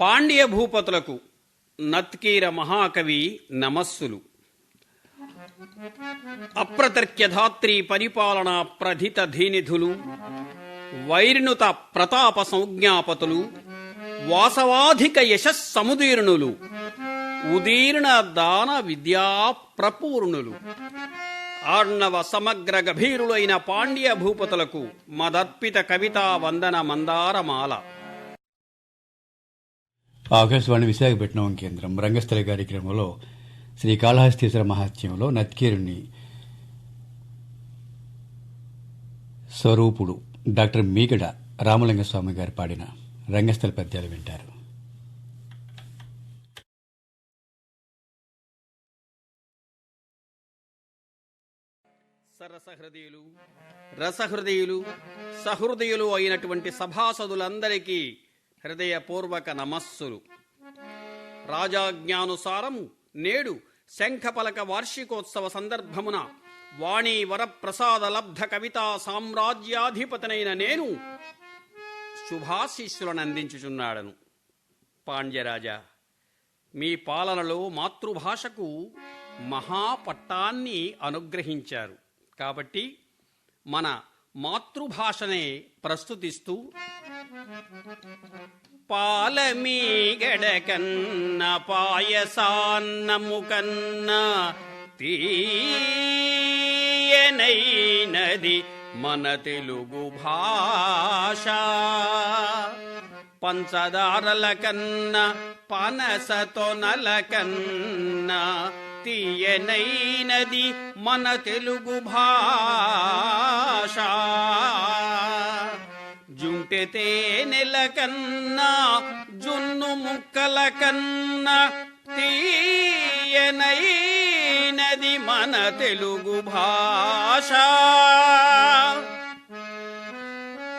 పాండ్య భూపతులకు నత్కీర మహాకవి నమస్సులు. అప్రతర్క్యధాత్రి పరిపాలన ప్రధిత ధీనిధులు వైర్ణుత ప్రతాప సంజ్ఞాపతులు వాసవాధిక యశస్సముదీర్ణులు ఉదీర్ణ దాన విద్యా ప్రపూర్ణులు. ఆర్ణవ సమగ్ర గభీరులైన పాండ్య భూపతులకు మదర్పిత కవితా వందన మందారమాల. ఆకాశవాణి విశాఖపట్నం కేంద్రం రంగస్థల కార్యక్రమంలో శ్రీ కాళహస్తీశ్వర మహాత్మ్యంలో నత్కీరుని స్వరూపుడు డాక్టర్ మీగడ రామలింగస్వామి గారు పాడిన రంగస్థల పద్యాలు వింటారు. సరసహృదయులు రసహృదయులు సహృదయులు అయినటువంటి సభాసదులందరికీ హృదయపూర్వక నమస్సులు. రాజాజ్ఞానుసారము నేడు శంఖపలక వార్షికోత్సవ సందర్భమున వాణీ వరప్రసాద లబ్ధ కవితా సామ్రాజ్యాధిపతనైన నేను శుభాశీస్సులను అందించుచున్నాడను పాండ్యరాజా మీ పాలనలో మాతృభాషకు మహాపట్టాన్ని అనుగ్రహించారు. కాబట్టి మన మాతృభాషనే ప్రస్తుతిస్తూ పాలమీగడ కన్న పాయసాన్నము కన్న తీయనైనది మన తెలుగు భాష. పంచదారల కన్న పనసతొనల కన్న తీయనైనది మన తెలుగు భాష. జుంటె తేనెల కన్నా జున్ను ముక్కల కన్నా తీయనైనది మన తెలుగు భాష.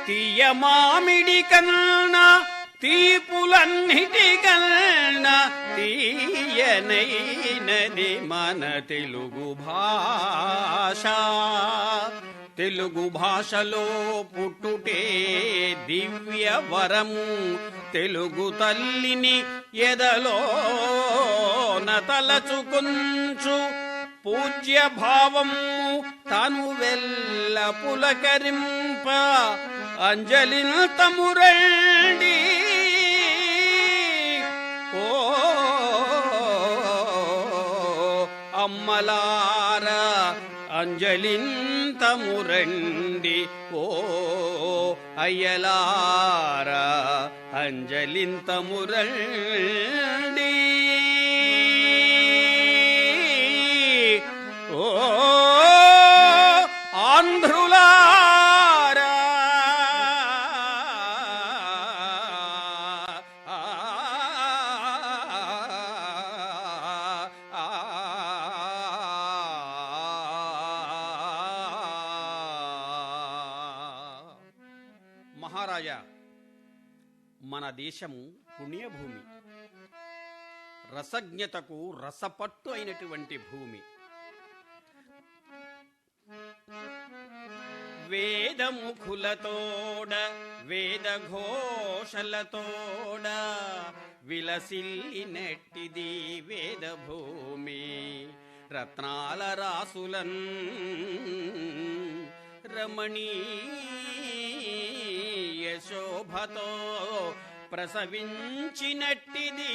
తీయ మామిడి కన్నా తీపులన్నిటి తీయనైనది మన తెలుగు భాష. తెలుగు భాషలో పుట్టుటే దివ్య వరము. తెలుగు తల్లిని ఎదలో నతలచుకుంచు పూజ్య భావము తను వెల్ల పులకరింప. అంజలిన తమురండి அம்மலார அஞ்சலின் தமுரண்டி. ஓ அயலார அஞ்சலின் தமுரண்டி. మహారాజా మన దేశము పుణ్యభూమి రసజ్ఞతకు రసపట్టు అయినటువంటి భూమి. వేదముఖులతోడ వేద ఘోషలతోడ విలసిల్లినట్టిది వేద భూమి రత్నాల రాసులన్ రమణీ శోభతో ప్రసవించినట్టిది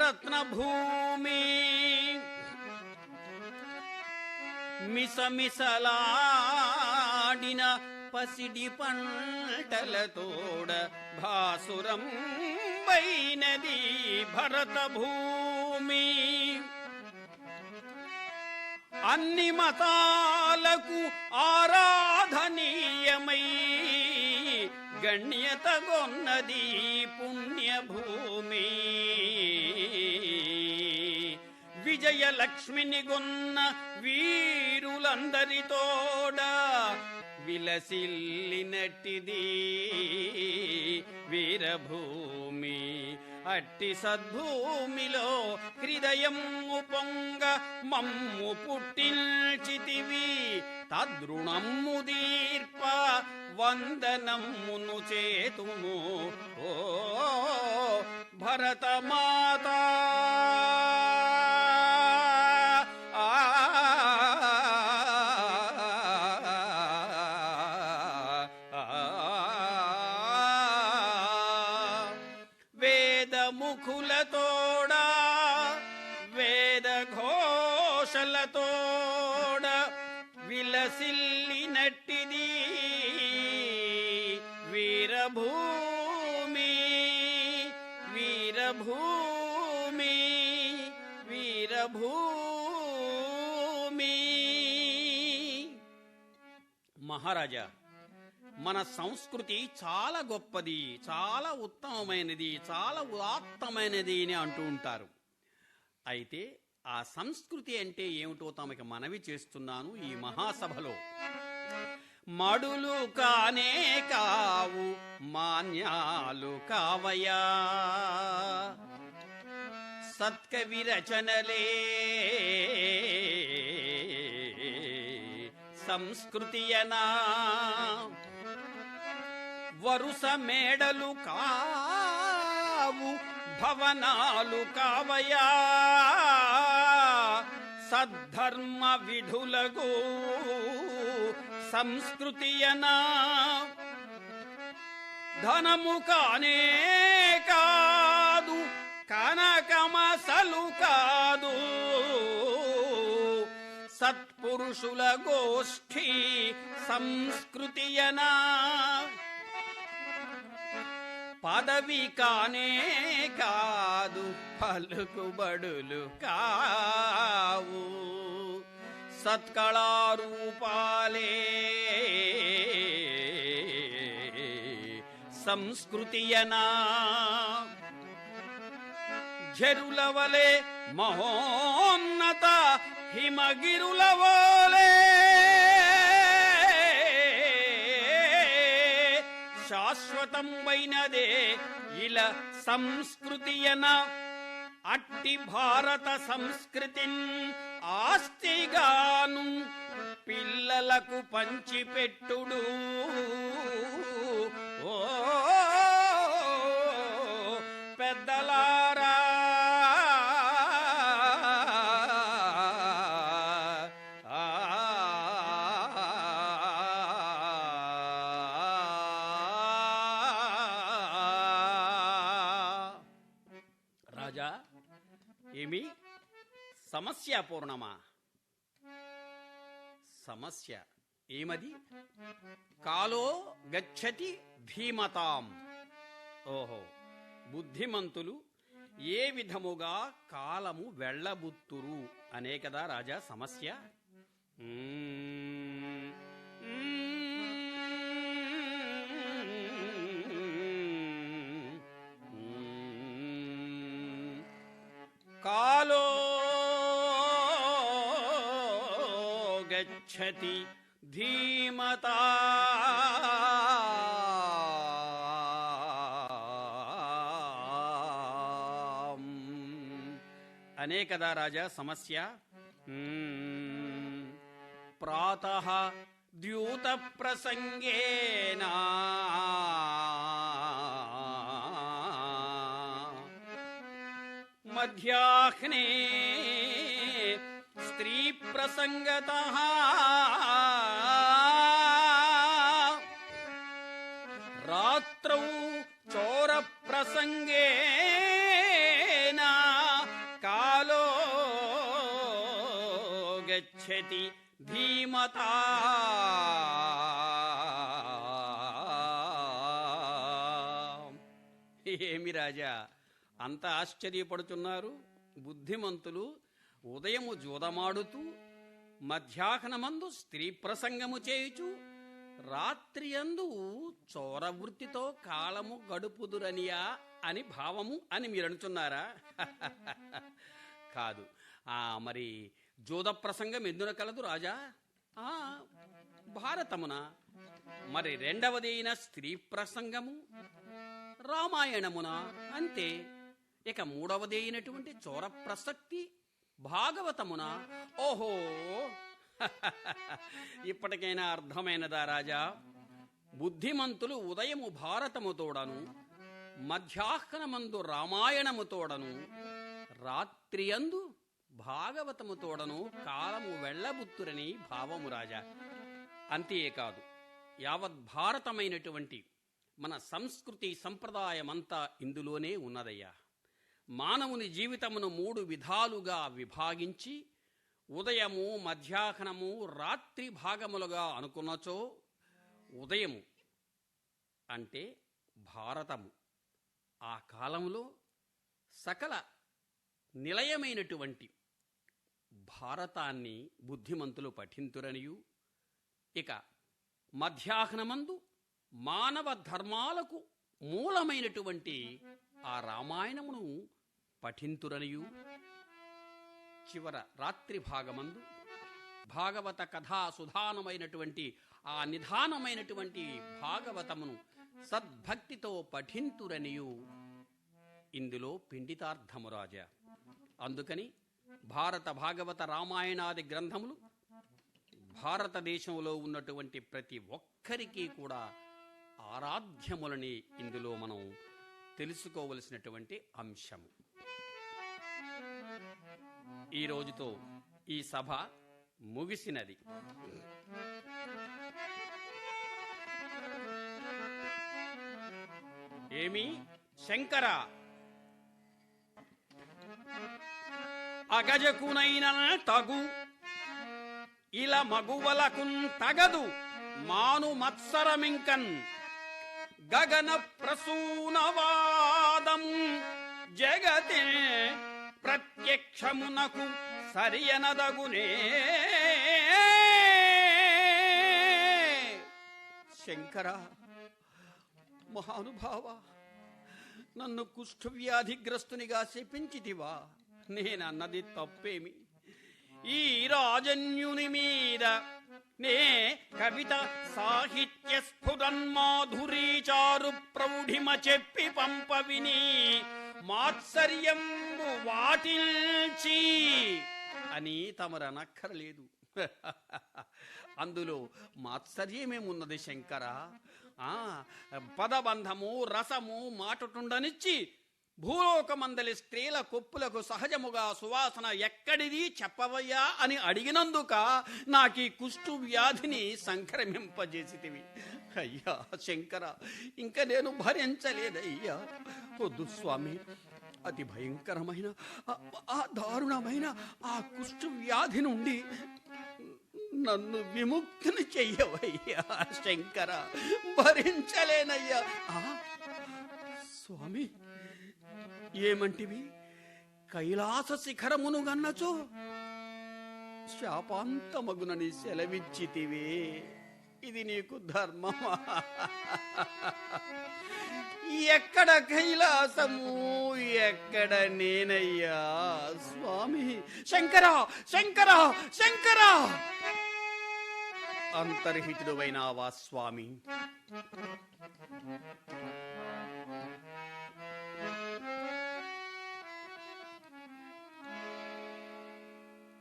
రత్నభూమి. మిసమిసలాడిన పసిడి పంటలతోడ భాసురం వైనది భరత భూమి అన్ని మతాలకు ఆరాధనీయమై గణ్యతగొన్నది పుణ్యభూమి. విజయలక్ష్మిని గొన్న వీరులందరితోడ విలసిల్లినట్టిది వీరభూమి. అట్టి సద్భూమిలో హృదయము పొంగ మమ్ము పుట్టిల్చితివి. తద్రుణమ్ము దీర్ప వందనమ్మును े तु भरत మహారాజా మన సంస్కృతి చాలా గొప్పది చాలా ఉత్తమమైనది చాలా ఉదాత్తమైనది అని అంటూ ఉంటారు. అయితే ఆ సంస్కృతి అంటే ఏమిటో తమకి మనవి చేస్తున్నాను ఈ మహాసభలో. మడులు కానే కావు మాన్యాలు కావయా. సత్కవి రచనలే సంస్కృతియనా? వరుస మేడలు కావు భవనాలు కావయా? సద్ధర్మ విధులకు సంస్కృతియనా? ధనము కానే కాదు కనకమసలు కాదు. పురుషుల గోష్ఠి సంస్కృతియనా. పదవి కానే కాదు పలుకుబడులు కావు. సత్కళారూపాలే సంస్కృతియనా. ఝరుల వలె మహోన్నత హిమగిరుల వలె శాశ్వతంబైనదే ఇలా సంస్కృతియన అట్టి భారత సంస్కృతిన్ ఆస్తిగాను పిల్లలకు పంచిపెట్టుడు. సమస్యాపూర్ణమా సమస్య ఏమది కాలో గచ్చతి ధీమతాం ఓహో బుద్ధిమంతులు ఏ విధముగా కాలము వెళ్ళబుత్తురు అనే కదా రాజా సమస్య మ్మ్. गच्छति धीमता। अनेकदा राजा समस्या। प्रातः द्यूतप्रसङ्गेन। मध्याह्ने ప్రసంగత రాత్రౌ చోర ప్రసంగేన కాలో గచ్చతి ధీమతా ఏమి రాజా అంత ఆశ్చర్యపడుతున్నారు బుద్ధిమంతులు ఉదయము జూదమాడుతూ మధ్యాహ్నమందు స్త్రీ ప్రసంగము చేయుచు రాత్రియందు చోరవృత్తితో కాలము గడుపుదురనియా అని భావము అని మీరనుచున్నారా? కాదు. ఆ మరి జూద ప్రసంగం ఎందున కలదు రాజా? ఆ భారతమున మరి రెండవదైన స్త్రీ ప్రసంగము రామాయణమున అంతే. ఇక మూడవది అయినటువంటి చోర ప్రసక్తి భాగవతమున ఓహో ఇప్పటికైనా అర్థమైనదా రాజా? బుద్ధిమంతులు ఉదయము భారతము తోడను మధ్యాహ్నమందు రామాయణము తోడను రాత్రియందు భాగవతము తోడను కాలము వెళ్ళబుత్తురని భావము రాజా. అంతేకాదు యావత్ భారతమైనటువంటి మన సంస్కృతి సంప్రదాయమంతా ఇందులోనే ఉన్నదయ్యా. మానవుని జీవితమును మూడు విధాలుగా విభాగించి ఉదయము మధ్యాహ్నము రాత్రి భాగములుగా అనుకున్నచో ఉదయము అంటే భారతము. ఆ కాలంలో సకల నిలయమైనటువంటి భారతాన్ని బుద్ధిమంతులు పఠింతురనియు. ఇక మధ్యాహ్నమందు మానవ ధర్మాలకు మూలమైనటువంటి ఆ రామాయణమును పఠింతురనియు. చివర రాత్రి భాగమందు భాగవత కథా సుధానమైనటువంటి ఆ నిధానమైనటువంటి భాగవతమును సద్భక్తితో పఠింతురనియు. ఇందులో పిండితార్థమురాజ అందుకని భారత భాగవత రామాయణాది గ్రంథములు భారతదేశంలో ఉన్నటువంటి ప్రతి ఒక్కరికి కూడా ఆరాధ్యములని ఇందులో మనం తెలుసుకోవలసినటువంటి అంశము. ఈ రోజుతో ఈ సభ ముగిసినది. ఏమి? శంకర! అగజకునైన తగు ఇలా మగువలకున్ తగదు మాను మత్సరమింకన్ గగన ప్రసూనవాదం జగతే ప్రత్యక్షమునకు సరియనదగునే. శంకర మహానుభావ నన్ను కుష్ఠవ్యాధిగ్రస్తునిగా శపించితివా? నేనన్నది తప్పేమి? ఈ రాజన్యుని మీద నే కవిత సాహిత్య స్ఫురన్మాధురీచారు ప్రౌఢిమ చెప్పి పంపవిని. మాత్సర్యం వాటిల్చి అని తమరనక్కరలేదు అందులో మాత్సర్యమేమున్నది శంకర? ఆ పదబంధము రసము మాటటుండనిచ్చి భూలోకమందలి స్త్రీల కొప్పులకు సహజముగా సువాసన ఎక్కడిది చెప్పవయ్యా అని అడిగినందుక నాకీ కుష్టు వ్యాధిని సంక్రమింపజేసితివి. అయ్యా శంకర ఇంక నేను భరించలేదయ్యా. వద్దు స్వామి అతి భయంకరమైన ఆ- దారుణమైన ఆ కుష్టు వ్యాధి నుండి నన్ను విముక్తిని చెయ్యవయ్యా శంకర. భరించలేనయ్యా. స్వామి ఏమంటివి? కైలాస శిఖరమును గన్నచో శాపాంతమగునని సెలవిచ్చితివే. ఇది నీకు ధర్మమా? ఎక్కడ కైలాసము ఎక్కడ నేనయ్యా స్వామి? శంకర శంకర శంకర! అంతర్హితుడువైనావా స్వామి?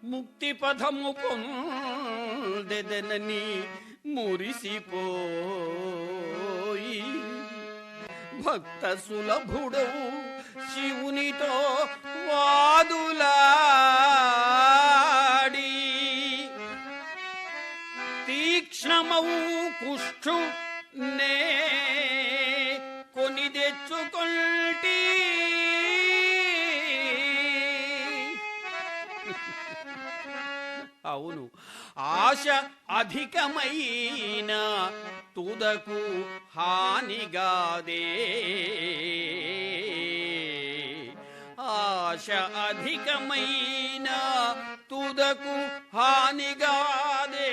ముక్తి పదము పొందెదనని మురిసిపోయి భక్త సులభుడవు శివునితో వాదులాడి తీక్ష్ణమవు కుష్ఠు నే కొని తెచ్చుకొల్టీ అవును ఆశ అధికమైన తుదకు హానిగాదే ఆశ అధికమైన తుదకు హానిగాదే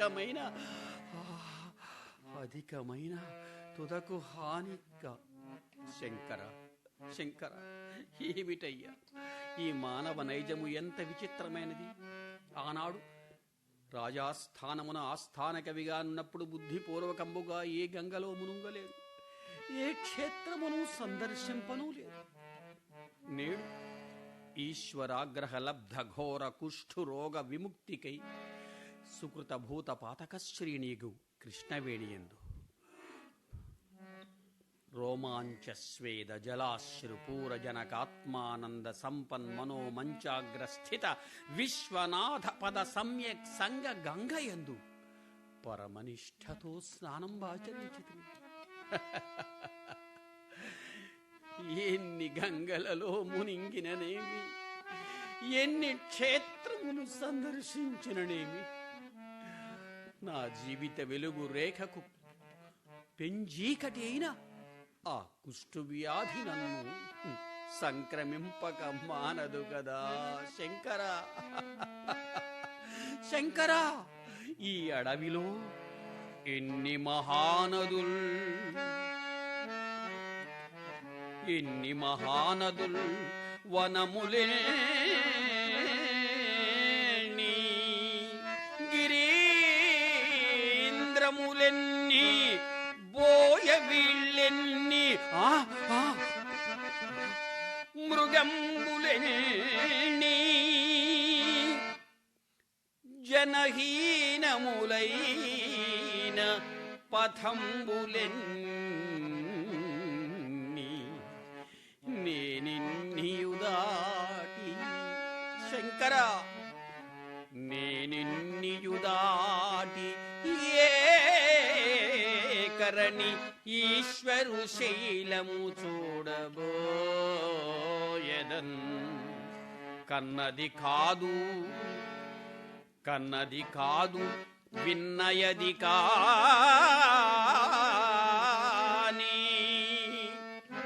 అధికమైన అధికమైన తుదకు హానిగా శంకర శంకర ఏమిటయ్యా? ఈ మానవ నైజము ఎంత విచిత్రమైనది? ఆనాడు రాజాస్థానమున ఆస్థాన కవిగా ఉన్నప్పుడు బుద్ధిపూర్వకంబుగా ఏ గంగలో మునుంగలేదు ఏ క్షేత్రమును సందర్శింపను లేదు. నేడు ఈశ్వరాగ్రహ లబ్ధ ఘోర కుష్ఠు రోగ విముక్తికై సుకృత భూత పాతక శ్రీణీగు కృష్ణవేణియందు. రోమాంచస్వేద జలాశ్రు పూరజనకాత్మానంద సంపన్మనో మంచాగ్రస్థిత విశ్వనాథ పద సమ్యక్ సంగ గంగయందు పరమనిష్టతో స్నానం ఆచరించితి ఎన్ని గంగలలో మునింగిననేమి? ఎన్ని క్షేత్రములు సందర్శించిననేమి? నా జీవిత వెలుగు రేఖకు పెంజీకటి అయిన ఆ కుష్ఠువ్యాధి నన్ను సంక్రమింపక మానదు కదా శంకర. శంకరా ఈ అడవిలో ఎన్ని మహానదుల్ ఎన్ని మహానదుల్ వనములే గిరీంద్రములెన్ని బోయవిళ్ళెన్ని ఆ, మృగంబులెన్ని జనహీనములైన పథంబులెన్ని నేనిన్నియుదాటి శంకర నేనిన్నియుదాటి ధరణి ఈశ్వరు శైలము చూడబోయదన్. కన్నది కాదు కన్నది కాదు విన్నయది కాని.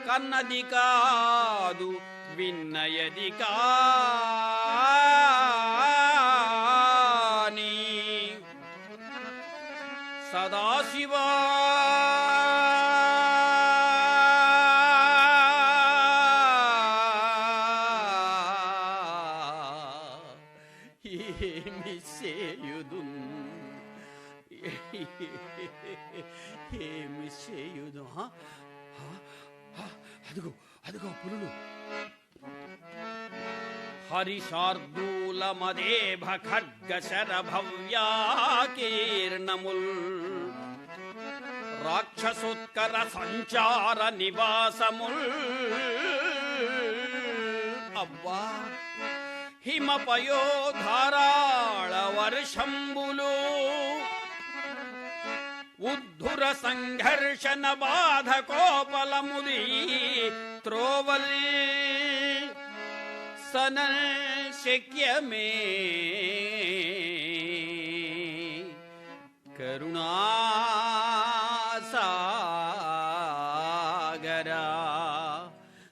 కన్నది కాదు విన్నయది కాని. సదాశివా అదిగో అదిగో పులులు హరిశార్దూలమదేభ ఖడ్గ శరభవ్యాకీర్ణముల్ రాక్షసోత్కర సంచార నివాసముల్ అబ్బా హిమపయో ధారాళ వర్షంబులు पुर संघर्ष न सन शक्य मे। करुणासागरा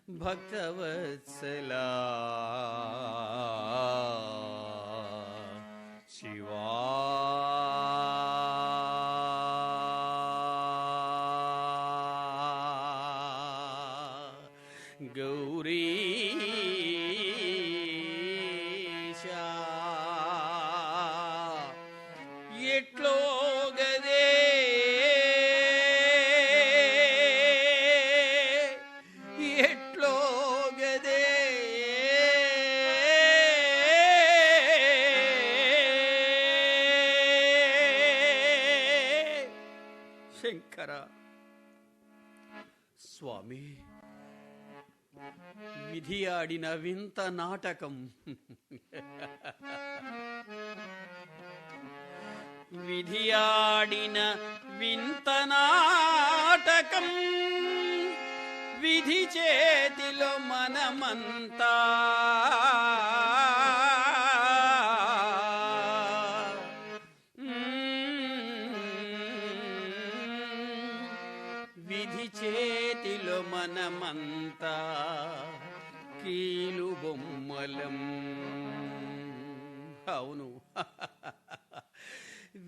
भक्तवत्सला। ಗೌರೀ ఆడిన వింత నాటకం. విధి ఆడిన వింత నాటకం. విధి చేతిలో మనమంతా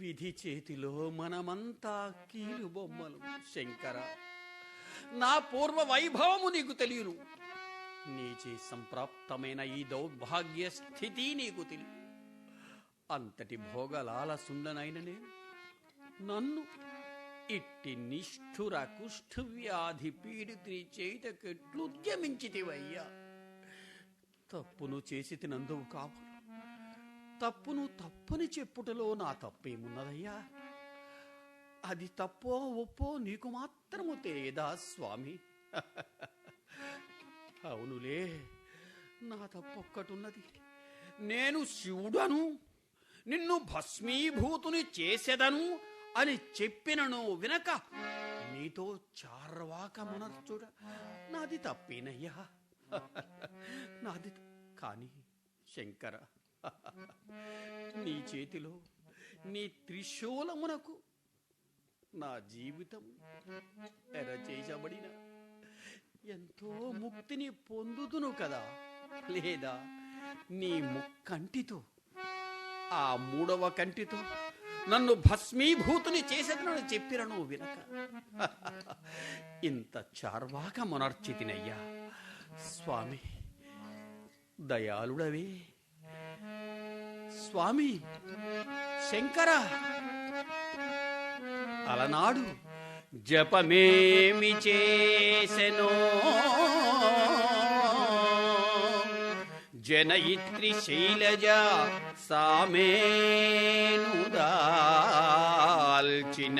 విధి చేతిలో మనమంతా కీలు బొమ్మలు. శంకర నా పూర్వ వైభవము నీకు తెలియను. నీచే సంప్రాప్తమైన ఈ దౌర్భాగ్య స్థితి నీకు తెలియదు. అంతటి భోగలాలసుండనైన నేను నన్ను ఇట్టి నిష్ఠుర కుష్ఠవ్యాధి పీడితుని చేతకెట్లుద్యమించితివయ్యా తప్పును చేసి తినందువు కావు తప్పును తప్పని చెప్పుటలో నా తప్పేమున్నదయ్యా? అది తప్పో ఒప్పో నీకు మాత్రము తేదా స్వామి. అవునులే నా తప్పొక్కటున్నది. నేను శివుడను నిన్ను భస్మీభూతుని చేసెదను అని చెప్పినను వినక నీతో చార్వాకమునర్చుడ నాది తప్పేనయ్యా. నాది కానీ కాని శంకర నీ చేతిలో నీ త్రిశూలమునకు నా జీవితం ఎర చేయబడిన ఎంతో ముక్తిని పొందుదును కదా? లేదా నీ ముక్కంటితో ఆ మూడవ కంటితో నన్ను భస్మీభూతుని చేసేదనని చెప్పిరను వినక? ఇంత చార్వాక మొనర్చితినయ్యా స్వామి దయాళుడవే. స్వామి శంకర అలనాడు జపమేమి చేసెనో? జనయిత్రి శైలజ సామేను దాల్చిన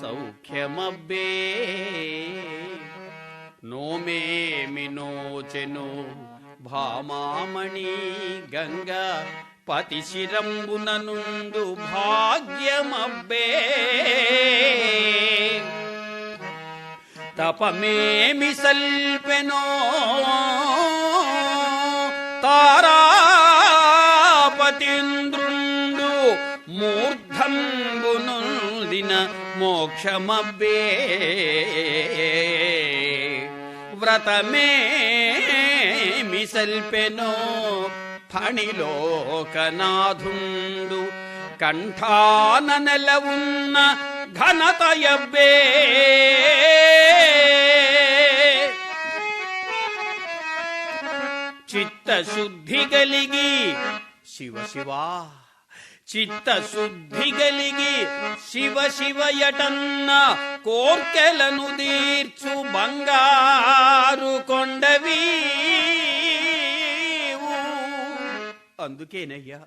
సౌఖ్యమబ్బే నోమేమి నోచెనో? భామామణి గంగ పతి శిరంబున భాగ్యమబ్బే. తపమేమి సల్పెనో తారాపతింద్రుండు మూర్ధంబునుందిన మోక్షమబ్బే. వ్రతమే వ్రతమేమి సల్పెనో ఫణిలోకనాథుండు. కంఠాన నెలవున్న ఘనతయబ్బే చిత్తశుద్ధి కలిగి శివ శివా. చిత్తశుద్ధి కలిగి శివ శివయటన్న కోర్కెలను తీర్చు బంగారు కొండవి అందుకేనయ్యా.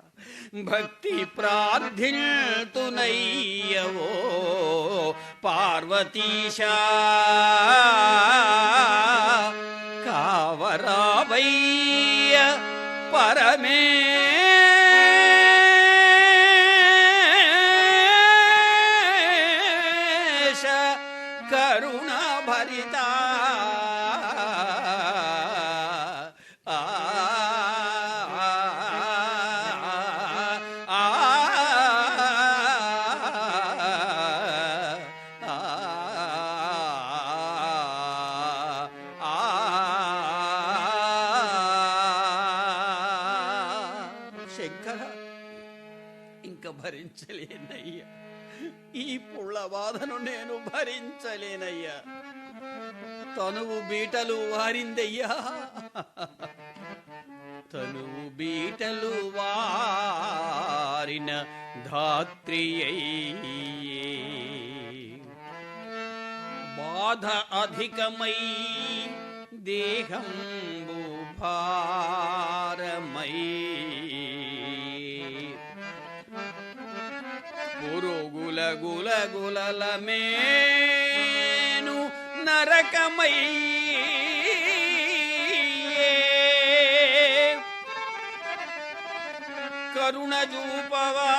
భక్తి ప్రార్థిల్తునయ్యవో పార్వతీశా. కావరావయ్య పరమే శంకర ఇంక భరించలేనయ్యా. ఈ పుళ్ళబాధను నేను భరించలేనయ్యా. తనువు బీటలు వారిందయ్యా. తనువు బీటలు వారిన ధాత్రియై బాధ అధికమై దేహం భారమై. గుల గుల గులల మేను నరకమై కరుణ చూపవా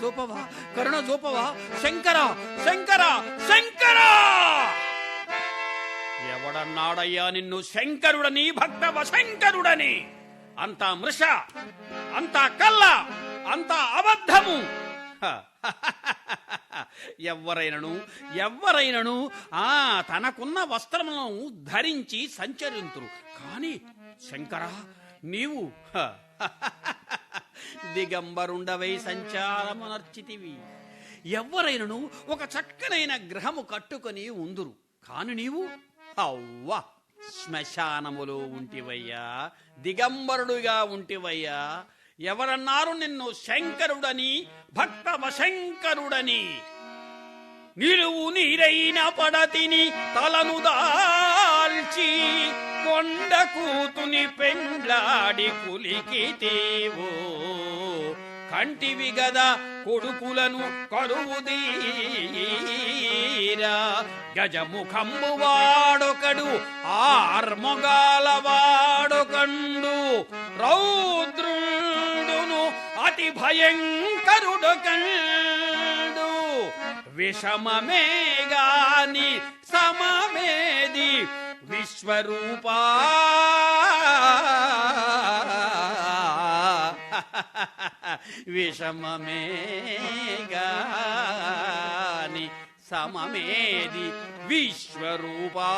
చూపవా కరుణ చూపవా శంకర శంకర శంకర! ఎవడన్నాడయ్యా నిన్ను శంకరుడని భక్త వశంకరుడని అంతా మృష అంతా కల్ల అంతా అబద్ధము! ఎవ్వరైనను ఎవ్వరైనను ఆ తనకున్న వస్త్రములను ధరించి సంచరింతురు. కాని శంకరా నీవు దిగంబరుండవై సంచారమునర్చితివి. ఎవ్వరైనను ఒక చక్కనైన గ్రహము కట్టుకొని ఉందురు. కాని నీవు అవ్వ శ్మశానములో ఉంటివయ్యా దిగంబరుడుగా ఉంటివయ్యా. ఎవరన్నారు నిన్ను శంకరుడని భక్త వశంకరుడని నిలువు నీరైన పడతిని తలను దాల్చి కొండ కూతుని పెండ్లాడి కులికితేవో. కంటివి గదా కొడుకులను కరువుదీరా గజముఖంబు వాడొకడు ఆర్మొగాల వాడొకండు. రౌద్రుండును అతి భయంకరుడొకండు. విషమమే గాని సమమేది విశ్వరూపా. విషమమేగాని సమమేది విశ్వరూపా.